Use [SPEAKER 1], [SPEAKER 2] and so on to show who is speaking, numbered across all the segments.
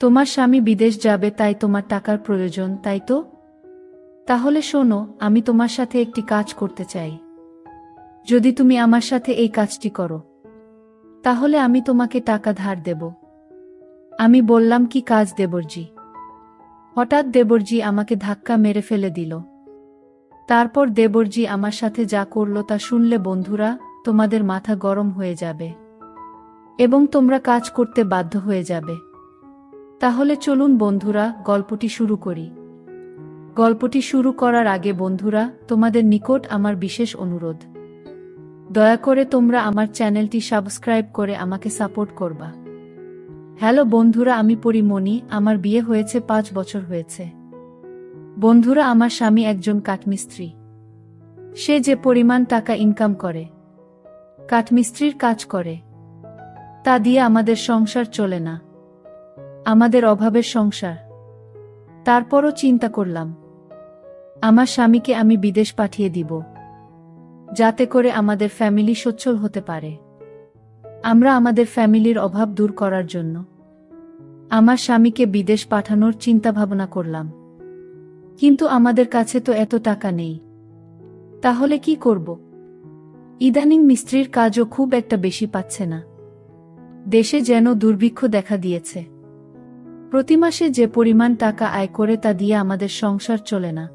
[SPEAKER 1] তোমার স্বামী বিদেশ যাবে, তাই তোমার টাকার প্রয়োজন, তাই তো? তাহলে শোনো, আমি তোমার সাথে একটি কাজ করতে চাই। যদি তুমি আমার সাথে এই কাজটি করো, তাহলে আমি তোমাকে টাকা ধার দেব। আমি বললাম, কি কাজ, দেবরজি? হঠাৎ দেবরজি আমাকে ধাক্কা মেরে ফেলে দিল। তারপর দেবরজি আমার সাথে যা করল তা শুনলে, বন্ধুরা, তোমাদের মাথা গরম হয়ে যাবে এবং তোমরা কাজ করতে বাধ্য হয়ে যাবে। তাহলে চলুন বন্ধুরা, গল্পটি শুরু করি। গল্পটি শুরু করার আগে বন্ধুরা, তোমাদের নিকট আমার বিশেষ অনুরোধ। দয়া করে তোমরা আমার চ্যানেলটি সাবস্ক্রাইব করে আমাকে সাপোর্ট করবা। হ্যালো বন্ধুরা, আমি পরিমণি, আমার বিয়ে হয়েছে পাঁচ বছর হয়েছে। বন্ধুরা, আমার স্বামী একজন কাঠমিস্ত্রি। সে যে পরিমাণ টাকা ইনকাম করে, কাঠমিস্ত্রির কাজ করে, তা দিয়ে আমাদের সংসার চলে না। আমাদের অভাবের সংসার। তারপরও চিন্তা করলাম, আমার স্বামীকে আমি বিদেশ পাঠিয়ে দিব, যাতে করে আমাদের ফ্যামিলি সচ্ছল হতে পারে। আমরা আমাদের ফ্যামিলির অভাব দূর করার জন্য আমার স্বামীকে বিদেশ পাঠানোর চিন্তা ভাবনা করলাম। কিন্তু আমাদের কাছে তো এত টাকা নেই। তাহলে কি করব? ইদানিং মিস্ত্রির কাজও খুব একটা বেশি পাচ্ছে না। দেশে যেন দুর্ভিক্ষ দেখা দিয়েছে। প্রতি মাসে যে পরিমাণ টাকা আয় করে তা দিয়ে আমাদের সংসার চলে না।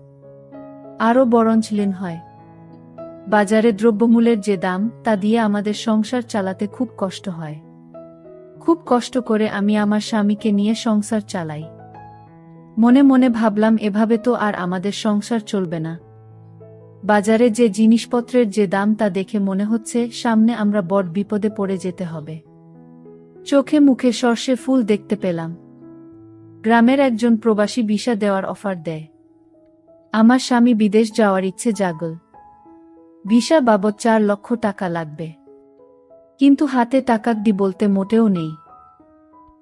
[SPEAKER 1] আরও বরঞ্চ লীন হয়। বাজারে দ্রব্যমূল্যের যে দাম, তা দিয়ে আমাদের সংসার চালাতে খুব কষ্ট হয়। খুব কষ্ট করে আমি আমার স্বামীকে নিয়ে সংসার চালাই। মনে মনে ভাবলাম, এভাবে তো আর আমাদের সংসার চলবে না। বাজারে যে জিনিসপত্রের যে দাম, তা দেখে মনে হচ্ছে সামনে আমরা বড় বিপদে পড়ে যেতে হবে। চোখে মুখে সর্ষে ফুল দেখতে পেলাম। গ্রামের একজন প্রবাসী ভিসা দেওয়ার অফার দেয়। আমার স্বামী বিদেশ যাওয়ার ইচ্ছে জাগল। ভিসা বাবদ চার লক্ষ টাকা লাগবে। কিন্তু হাতে টাকা দি বলতে মোটেও নেই।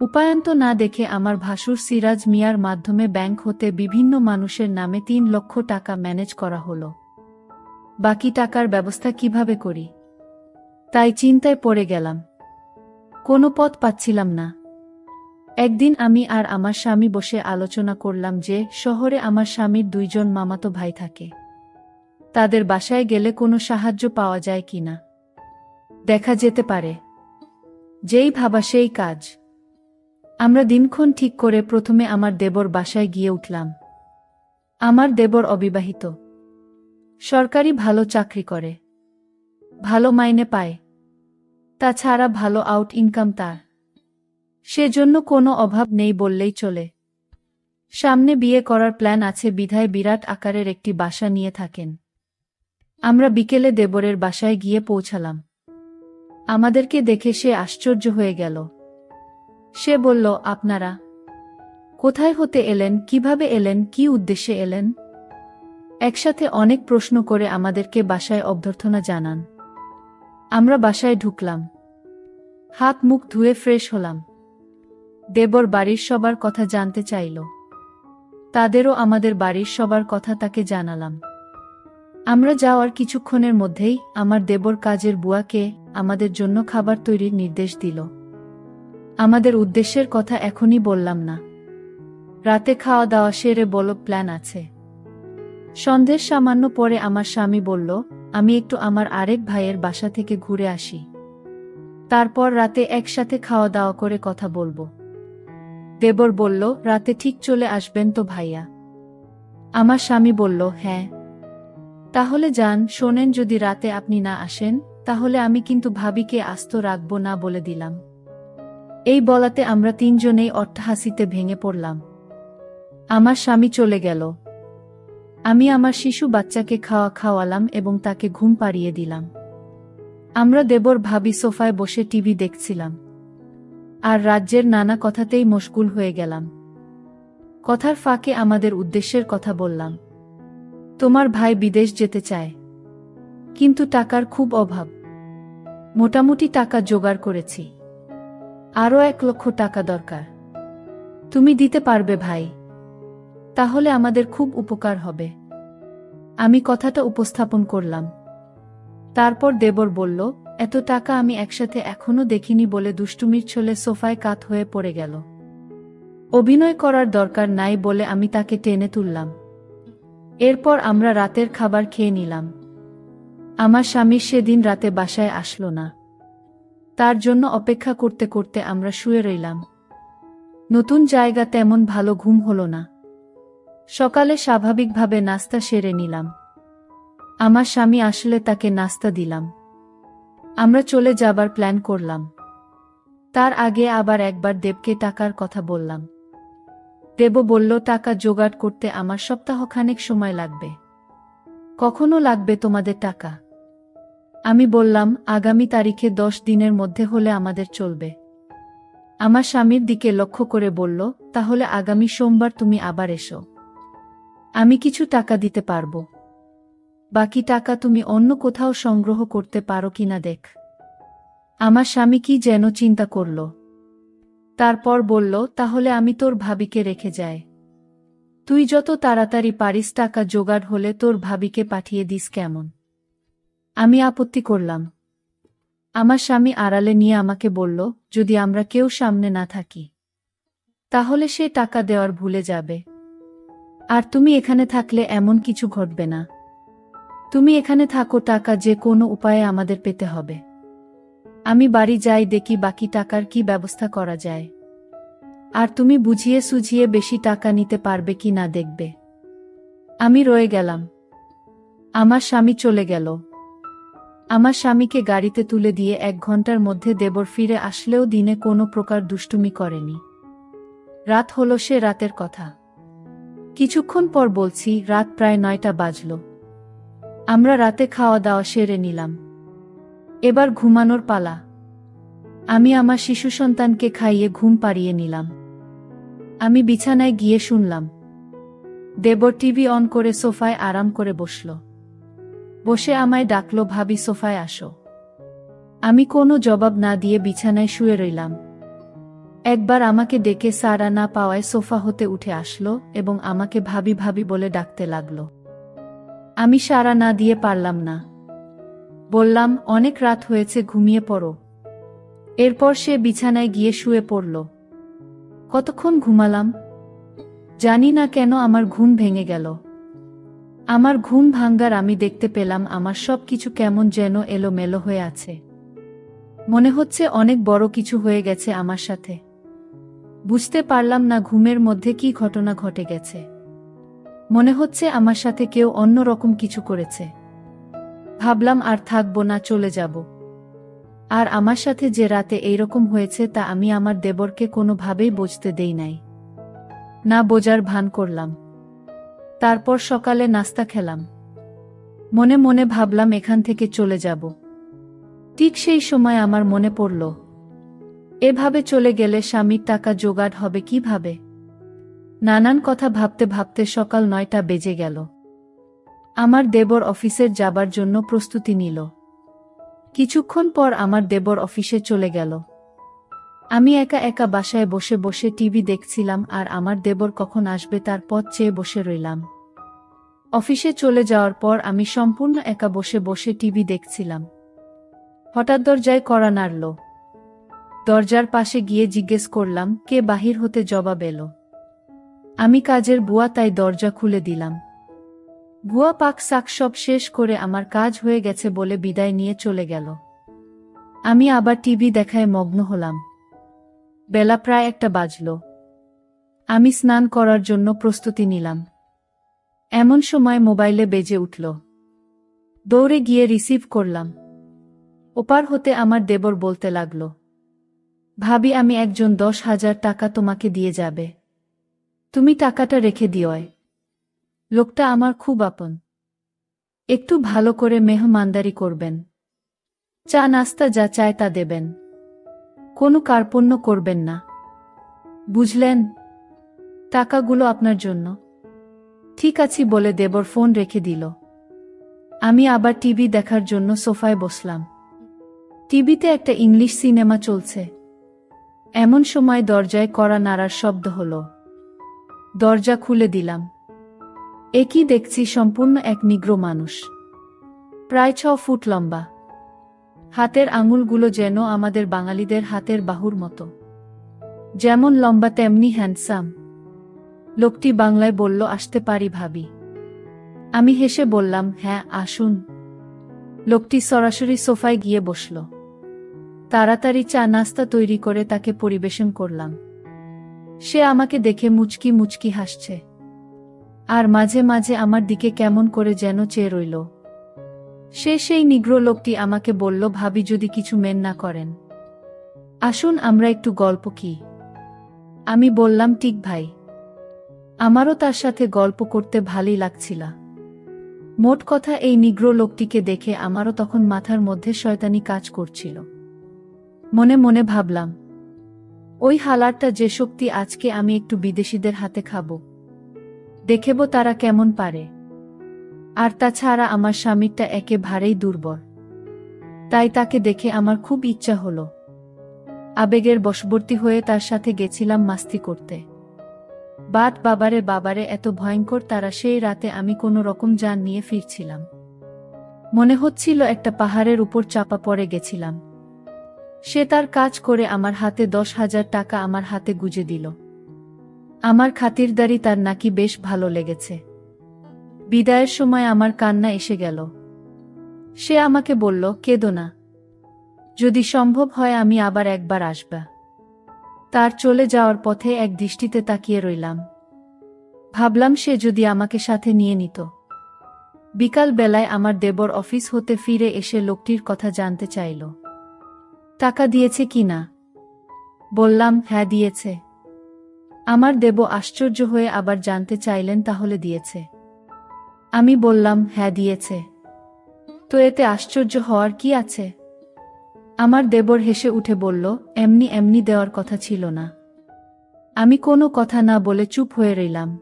[SPEAKER 1] উপায়ন্ত না দেখে আমার ভাসুর সিরাজ মিয়ার মাধ্যমে ব্যাংক হতে বিভিন্ন মানুষের নামে তিন লক্ষ টাকা ম্যানেজ করা হলো। বাকি টাকার ব্যবস্থা কীভাবে করি? তাই চিন্তায় পড়ে গেলাম। কোনো পথ পাচ্ছিলাম না। একদিন আমি আর আমার স্বামী বসে আলোচনা করলাম যে শহরে আমার স্বামীর দুইজন মামাতো ভাই থাকে। তাদের বাসায় গেলে কোনো সাহায্য পাওয়া যায় কি না? দেখা যেতে পারে। যেই ভাবা সেই কাজ। আমরা দিনক্ষণ ঠিক করে প্রথমে আমার দেবর বাসায় গিয়ে উঠলাম। আমার দেবর অবিবাহিত। সরকারি ভালো চাকরি করে। ভালো মাইনে পায়। তাছাড়া ভালো আউট ইনকাম তার। সেজন্য কোনো অভাব নেই বললেই চলে। সামনে বিয়ে করার প্ল্যান আছে, বিধায় বিরাট আকারের একটি বাসা নিয়ে থাকেন। আমরা বিকেলে দেবরের বাসায় গিয়ে পৌঁছালাম। আমাদেরকে দেখে সে আশ্চর্য হয়ে গেল। সে বলল, আপনারা কোথায় হতে এলেন? কীভাবে এলেন? কি উদ্দেশ্যে এলেন? একসাথে অনেক প্রশ্ন করে আমাদেরকে বাসায় অভ্যর্থনা জানান। আমরা বাসায় ঢুকলাম। হাত মুখ ধুয়ে ফ্রেশ হলাম। দেবর বাড়ির সবার কথা জানতে চাইল। তাদেরও আমাদের বাড়ির সবার কথা তাকে জানালাম। আমরা যাওয়ার কিছুক্ষণের মধ্যেই আমার দেবর কাজের বুয়াকে আমাদের জন্য খাবার তৈরির নির্দেশ দিল। আমাদের উদ্দেশ্যের কথা এখনই বললাম না। রাতে খাওয়া দাওয়া সেরে বল, প্ল্যান আছে। সন্ধ্যের সামান্য পরে আমার স্বামী বলল, আমি একটু আমার আরেক ভাইয়ের বাসা থেকে ঘুরে আসি। তারপর রাতে একসাথে খাওয়া দাওয়া করে কথা বলব। দেবর বলল, রাতে ঠিক চলে আসবেন তো ভাইয়া? আমার স্বামী বলল হ্যাঁ। তাহলে যান, শোনেন যদি রাতে আপনি না আসেন, তাহলে আমি কিন্তু ভাবিকে আস্ত রাখব না বলে দিলাম। এই বলাতে আমরা তিনজনেই অট্টহাসিতে ভেঙে পড়লাম। আমার স্বামী চলে গেল। আমি আমার শিশু বাচ্চাকে খাওয়া খাওয়ালাম এবং তাকে ঘুম পাড়িয়ে দিলাম। আমরা দেবর ভাবি সোফায় বসে টিভি দেখছিলাম। আর রাজ্যের নানা কথাতেই মশগুল হয়ে গেলাম। কথার ফাঁকে আমাদের উদ্দেশ্যের কথা বললাম। তোমার ভাই বিদেশ যেতে চায়। কিন্তু টাকার খুব অভাব। মোটামুটি টাকা জোগাড় করেছি। আরও এক লক্ষ টাকা দরকার। তুমি দিতে পারবে ভাই। তাহলে আমাদের খুব উপকার হবে। আমি কথাটা উপস্থাপন করলাম। তারপর দেবর বলল এত টাকা আমি একসাথে এখনও দেখিনি বলে দুষ্টুমির ছলে সোফায় কাত হয়ে পড়ে গেল। অভিনয় করার দরকার নাই বলে আমি তাকে টেনে তুললাম। এরপর আমরা রাতের খাবার খেয়ে নিলাম। আমার স্বামী সেদিন রাতে বাসায় আসলো না। তার জন্য অপেক্ষা করতে করতে আমরা শুয়ে রইলাম। নতুন জায়গা তেমন ভালো ঘুম হলো না। সকালে স্বাভাবিকভাবে নাস্তা সেরে নিলাম। আমার স্বামী আসলে তাকে নাস্তা দিলাম। আমরা চলে যাবার প্ল্যান করলাম। তার আগে আবার একবার দেবকে টাকার কথা বললাম। দেব বলল, টাকা জোগাড় করতে আমার সপ্তাহখানেক সময় লাগবে। কখনো লাগবে তোমাদের টাকা? আমি বললাম, আগামী তারিখে দশ দিনের মধ্যে হলে আমাদের চলবে। আমার স্বামীর দিকে লক্ষ্য করে বলল, তাহলে আগামী সোমবার তুমি আবার এসো। আমি কিছু টাকা দিতে পারব। বাকি টাকা তুমি অন্য কোথাও সংগ্রহ করতে পারো কিনা দেখ। আমার স্বামী কি যেন চিন্তা করল। তারপর বলল, তাহলে আমি তোর ভাবিকে রেখে যাই। তুই যত তাড়াতাড়ি পারিস টাকা জোগাড় হলে তোর ভাবিকে পাঠিয়ে দিস কেমন। আমি আপত্তি করলাম। আমার স্বামী আড়ালে নিয়ে আমাকে বলল, যদি আমরা কেউ সামনে না থাকি, তাহলে সে টাকা দেওয়ার ভুলে যাবে। আর তুমি এখানে থাকলে এমন কিছু ঘটবে না। তুমি এখানে থাকো, টাকা যে কোনো উপায়ে আমাদের পেতে হবে। আমি বাড়ি যাই, দেখি বাকি টাকার কি ব্যবস্থা করা যায়। আর তুমি বুঝিয়ে সুঝিয়ে বেশি টাকা নিতে পারবে কি না দেখবে। আমি রয়ে গেলাম। আমার স্বামী চলে গেল। আমার স্বামীকে গাড়িতে তুলে দিয়ে এক ঘণ্টার মধ্যে দেবর ফিরে আসলেও দিনে কোনো প্রকার দুষ্টুমি করেনি। রাত হলো সে রাতের কথা। কিছুক্ষণ পর বলছি, রাত প্রায় নয়টা বাজল। আমরা রাতে খাওয়া দাওয়া সেরে নিলাম। এবার ঘুমানোর পালা। আমি আমার শিশু সন্তানকে খাইয়ে ঘুম পাড়িয়ে নিলাম। আমি বিছানায় গিয়ে শুনলাম। দেবর টিভি অন করে সোফায় আরাম করে বসল। বসে আমায় ডাকলো, ভাবি, সোফায় আসো। আমি কোনো জবাব না দিয়ে বিছানায় শুয়ে রইলাম। একবার আমাকে ডেকে সারা না পাওয়ায় সোফা হতে উঠে আসলো এবং আমাকে ভাবি ভাবি বলে ডাকতে লাগল। আমি সারা না দিয়ে পারলাম না। বললাম, অনেক রাত হয়েছে, ঘুমিয়ে পড়ো। এরপর সে বিছানায় গিয়ে শুয়ে পড়ল। কতক্ষণ ঘুমালাম? জানি না কেন আমার ঘুম ভেঙে গেল। আমার ঘুম ভাঙ্গার আমি দেখতে পেলাম, আমার সব কিছু কেমন যেন এলোমেলো হয়ে আছে। মনে হচ্ছে অনেক বড় কিছু হয়ে গেছে আমার সাথে। বুঝতে পারলাম না ঘুমের মধ্যে কি ঘটনা ঘটে গেছে। মনে হচ্ছে আমার সাথে কেউ অন্য রকম কিছু করেছে। ভাবলাম আর থাকব না, চলে যাব। আর আমার সাথে যে রাতে এইরকম হয়েছে তা আমি আমার দেবরকে কোনোভাবেই বুঝতে দেই নাই। না বোঝার ভান করলাম। তারপর সকালে নাস্তা খেলাম। মনে মনে ভাবলাম এখান থেকে চলে যাব। ঠিক সেই সময় আমার মনে পড়ল, এভাবে চলে গেলে স্বামীর টাকা জোগাড় হবে কীভাবে? নানান কথা ভাবতে ভাবতে সকাল নয়টা বেজে গেল। আমার দেবর অফিসের যাবার জন্য প্রস্তুতি নিল। কিছুক্ষণ পর আমার দেবর অফিসে চলে গেল। আমি একা একা বাসায় বসে বসে টিভি দেখছিলাম আর আমার দেবর কখন আসবে তার পথ চেয়ে বসে রইলাম। অফিসে চলে যাওয়ার পর আমি সম্পূর্ণ একা বসে বসে টিভি দেখছিলাম। হঠাৎ দরজায় কড়া নাড়ল। দরজার পাশে গিয়ে জিজ্ঞেস করলাম, কে বাহির হতে জবাব এলো? আমি কাজের বুয়া তাই দরজা খুলে দিলাম। বুয়া পাক শাক সব শেষ করে আমার কাজ হয়ে গেছে বলে বিদায় নিয়ে চলে গেল। আমি আবার টিভি দেখায় মগ্ন হলাম। বেলা প্রায় একটা বাজল। আমি স্নান করার জন্য প্রস্তুতি নিলাম। এমন সময় মোবাইলে বেজে উঠল। দৌড়ে গিয়ে রিসিভ করলাম। ওপার হতে আমার দেবর বলতে লাগল, ভাবি, আমি একজন দশ হাজার টাকা তোমাকে দিয়ে যাবে। তুমি টাকাটা রেখে দিওয় লোকটা আমার খুব আপন। একটু ভালো করে মেহমানদারি করবেন। চা নাস্তা যা চায় তা দেবেন। কোনো কার্পণ্য করবেন না। বুঝলেন? টাকাগুলো আপনার জন্য। ঠিক আছি বলে দেবর ফোন রেখে দিল। আমি আবার টিভি দেখার জন্য সোফায় বসলাম। টিভিতে একটা ইংলিশ সিনেমা চলছে। এমন সময় দরজায় কড়া নাড়ার শব্দ হলো। দরজা খুলে দিলাম। একই দেখছি সম্পূর্ণ এক নিগ্র মানুষ। প্রায় ছ ফুট লম্বা। হাতের আঙুলগুলো যেন আমাদের বাঙালিদের হাতের বাহুর মতো। যেমন লম্বা তেমনি হ্যান্ডসাম লোকটি বাংলায় বলল, আসতে পারি ভাবি। আমি হেসে বললাম হ্যাঁ আসুন। লোকটি সরাসরি সোফায় গিয়ে বসল। তাড়াতাড়ি চা নাস্তা তৈরি করে তাকে পরিবেশন করলাম। সে আমাকে দেখে মুচকি মুচকি হাসছে। আর মাঝে মাঝে আমার দিকে কেমন করে যেন চেয়ে রইল। সে সেই নিগ্র লোকটি আমাকে বলল, ভাবি যদি কিছু মেন না করেন। আসুন, আমরা একটু গল্প কি? আমি বললাম, ঠিক ভাই। আমারও তার সাথে গল্প করতে ভালোই লাগছিল। মোট কথা, এই নিগ্র লোকটিকে দেখে আমারও তখন মাথার মধ্যে শয়তানি কাজ করছিল। মনে মনে ভাবলাম ওই হালারটা যে শক্তি আজকে আমি একটু বিদেশিদের হাতে খাব। দেখেব তারা কেমন পারে। আর তাছাড়া আমার স্বামীরটা একেবারেই দুর্বল। তাই তাকে দেখে আমার খুব ইচ্ছা হলো। আবেগের বশবর্তী হয়ে তার সাথে গেছিলাম মাস্তি করতে। বাদ বাবারে বাবারে এত ভয়ঙ্কর তারা সেই রাতে আমি কোনো রকম যান নিয়ে ফিরছিলাম। মনে হচ্ছিল একটা পাহাড়ের উপর চাপা পড়ে গেছিলাম। সে তার কাজ করে আমার হাতে দশ হাজার টাকা আমার হাতে গুজে দিল। আমার খাতিরদারি তার নাকি বেশ ভালো লেগেছে। বিদায়ের সময় আমার কান্না এসে গেল। সে আমাকে বলল, কেদো না। যদি সম্ভব হয় আমি আবার একবার আসবা। তার চলে যাওয়ার পথে এক দৃষ্টিতে তাকিয়ে রইলাম। ভাবলাম সে যদি আমাকে সাথে নিয়ে নিত। বিকাল বেলায় আমার দেবর অফিস হতে ফিরে এসে লোকটির কথা জানতে চাইল। টাকা দিয়েছে কি না? বললাম হ্যাঁ দিয়েছে। আমার দেব আশ্চর্য হয়ে আবার জানতে চাইলেন, তাহলে দিয়েছে। আমি বললাম হ্যাঁ দিয়েছে। তো এতে আশ্চর্য হওয়ার কি আছে? আমার দেবর হেসে উঠে বলল, এমনি এমনি দেওয়ার কথা ছিল না। আমি কোনো কথা না বলে চুপ হয়ে রইলাম।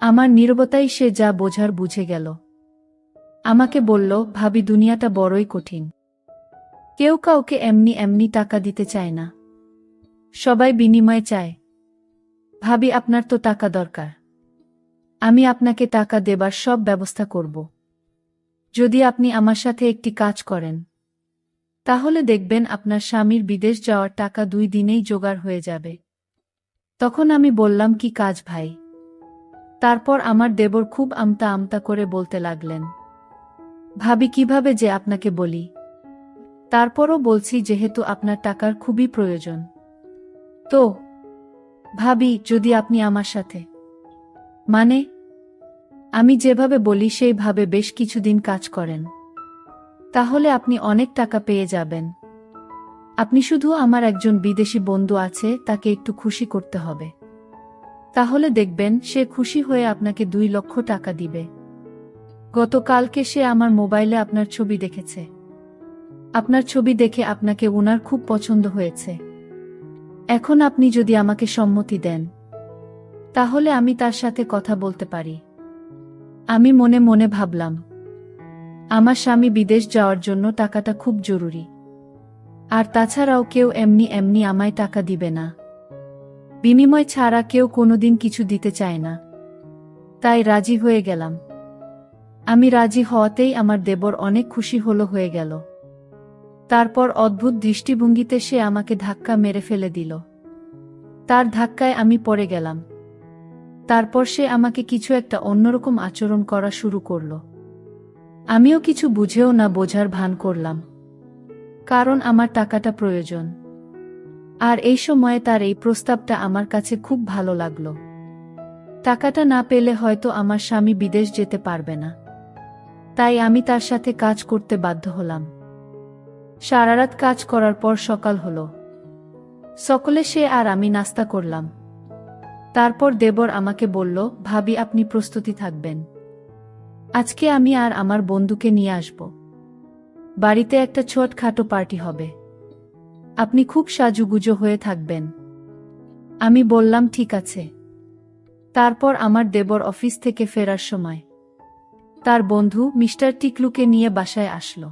[SPEAKER 1] আমার নীরবতাই সে যা বোঝার বুঝে গেল। আমাকে বলল, ভাবি, দুনিয়াটা বড়ই কঠিন। কেউ কাউকে এমনি এমনি টাকা দিতে চায় না। সবাই বিনিময় চায়। ভাবি, আপনার তো টাকা দরকার। আমি আপনাকে টাকা দেবার সব ব্যবস্থা করব। যদি আপনি আমার সাথে একটি কাজ করেন, তাহলে দেখবেন আপনার স্বামীর বিদেশ যাওয়ার টাকা দুই দিনেই জোগাড় হয়ে যাবে। তখন আমি বললাম, কি কাজ ভাই? তারপর আমার দেবর খুব আমতা আমতা করে বলতে লাগলেন, ভাবি, কীভাবে যে আপনাকে বলি? তারপরও বলছি যেহেতু আপনার টাকার খুবই প্রয়োজন। তো, ভাবি, যদি আপনি আমার সাথে। মানে? আমি যেভাবে বলি সেইভাবে বেশ কিছুদিন কাজ করেন। তাহলে আপনি অনেক টাকা পেয়ে যাবেন। আপনি শুধু আমার একজন বিদেশি বন্ধু আছে, তাকে একটু খুশি করতে হবে। তাহলে দেখবেন সে খুশি হয়ে আপনাকে দুই লক্ষ টাকা দিবে। গতকালকে সে আমার মোবাইলে আপনার ছবি দেখেছে। আপনার ছবি দেখে আপনাকে উনার খুব পছন্দ হয়েছে। এখন আপনি যদি আমাকে সম্মতি দেন, তাহলে আমি তার সাথে কথা বলতে পারি। আমি মনে মনে ভাবলাম, আমার স্বামী বিদেশ যাওয়ার জন্য টাকাটা খুব জরুরি। আর তাছাড়াও কেউ এমনি এমনি আমায় টাকা দিবে না। বিনিময় ছাড়া কেউ কোনোদিন কিছু দিতে চায় না। তাই রাজি হয়ে গেলাম। আমি রাজি হওয়াতেই আমার দেবর অনেক খুশি হলো হয়ে গেল। তারপর অদ্ভুত দৃষ্টিভঙ্গিতে সে আমাকে ধাক্কা মেরে ফেলে দিল। তার ধাক্কায় আমি পড়ে গেলাম। তারপর সে আমাকে কিছু একটা অন্যরকম আচরণ করা শুরু করল। আমিও কিছু বুঝেও না বোঝার ভান করলাম। কারণ আমার টাকাটা প্রয়োজন। আর এই সময়ে তার এই প্রস্তাবটা আমার কাছে খুব ভালো লাগল। টাকাটা না পেলে হয়তো আমার স্বামী বিদেশ যেতে পারবে না। তাই আমি তার সাথে কাজ করতে বাধ্য হলাম। সারারাত কাজ করার পর সকাল হলো। সকলে সে আর আমি নাস্তা করলাম। তারপর দেবর আমাকে বলল, ভাবি, আপনি প্রস্তুতি থাকবেন। আজকে আমি আর আমার বন্ধুকে নিয়ে আসব। বাড়িতে একটা ছোটখাটো পার্টি হবে। আপনি খুব সাজুগুজো হয়ে থাকবেন। আমি বললাম, ঠিক আছে। তারপর আমার দেবর অফিস থেকে ফেরার সময় তার বন্ধু মিস্টার টিকলুকে নিয়ে বাসায় আসলো।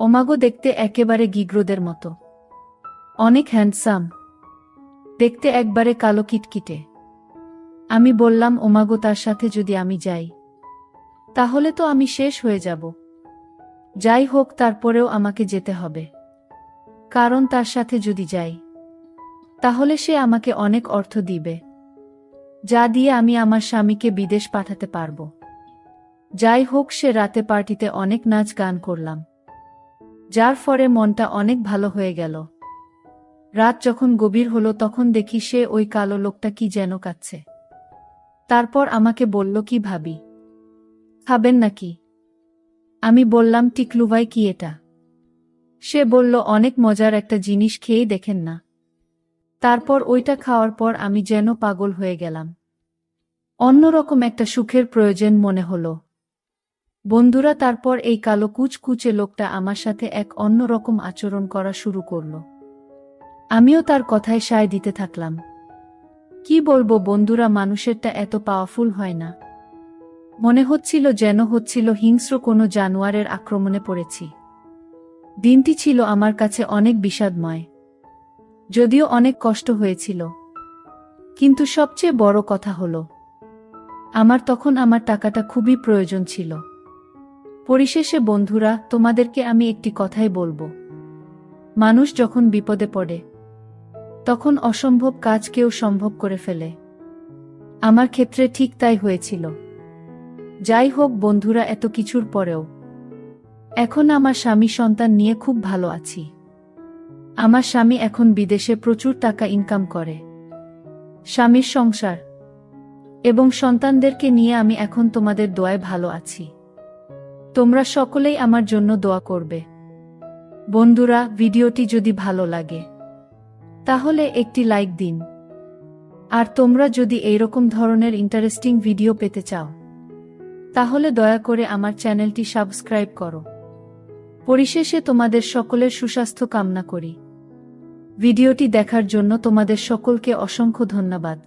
[SPEAKER 1] ওমাগো দেখতে একেবারে গিগ্রোদের মতো। অনেক হ্যান্ডসাম। দেখতে একবারে কালো কিটকিটে। আমি বললাম, ওমাগো, তার সাথে যদি আমি যাই, তাহলে তো আমি শেষ হয়ে যাব। যাই হোক, তারপরেও আমাকে যেতে হবে। কারণ তার সাথে যদি যাই, তাহলে সে আমাকে অনেক অর্থ দিবে। যা দিয়ে আমি আমার স্বামীকে বিদেশ পাঠাতে পারব। যাই হোক, সে রাতে পার্টিতে অনেক নাচ গান করলাম। যার ফলে মনটা অনেক ভালো হয়ে গেল। রাত যখন গভীর হলো তখন দেখি সে ওই কালো লোকটা কি যেন কাচ্ছে তারপর আমাকে বলল, কি ভাবি? খাবেন নাকি? আমি বললাম, টিকলুভাই, কি এটা? সে বলল, অনেক মজার একটা জিনিস খেয়েই দেখেন না। তারপর ওইটা খাওয়ার পর আমি যেন পাগল হয়ে গেলাম। অন্যরকম একটা সুখের প্রয়োজন মনে হলো। বন্ধুরা তারপর এই কালো কুচকুচে লোকটা আমার সাথে এক অন্যরকম আচরণ করা শুরু করল। আমিও তার কথায় সায় দিতে থাকলাম। কি বলব বন্ধুরা, মানুষেরটা এত পাওয়ারফুল হয় না। মনে হচ্ছিল যেন হচ্ছিল হিংস্র কোনো জানোয়ারের আক্রমণে পড়েছি। দিনটি ছিল আমার কাছে অনেক বিষাদময়। যদিও অনেক কষ্ট হয়েছিল। কিন্তু সবচেয়ে বড় কথা হলো, আমার তখন আমার টাকাটা খুবই প্রয়োজন ছিল। পরিশেষে, বন্ধুরা, তোমাদেরকে আমি একটি কথাই বলব। মানুষ যখন বিপদে পড়ে, তখন অসম্ভব কাজ কেউ সম্ভব করে ফেলে। আমার ক্ষেত্রে ঠিক তাই হয়েছিল। যাই হোক, বন্ধুরা, এত কিছুর পরেও এখন আমার স্বামী সন্তান নিয়ে খুব ভালো আছি। আমার স্বামী এখন বিদেশে প্রচুর টাকা ইনকাম করে। স্বামীর সংসার এবং সন্তানদেরকে নিয়ে আমি এখন তোমাদের দোয়ায় ভালো আছি। তোমরা সকলেই আমার জন্য দোয়া করবে। বন্ধুরা, ভিডিওটি যদি ভালো লাগে, তাহলে একটি লাইক দিন। আর তোমরা যদি এইরকম ধরনের ইন্টারেস্টিং ভিডিও পেতে চাও, তাহলে দয়া করে আমার চ্যানেলটি সাবস্ক্রাইব করো। পরিশেষে তোমাদের সকলের সুস্বাস্থ্য কামনা করি। ভিডিওটি দেখার জন্য তোমাদের সকলকে অসংখ্য ধন্যবাদ।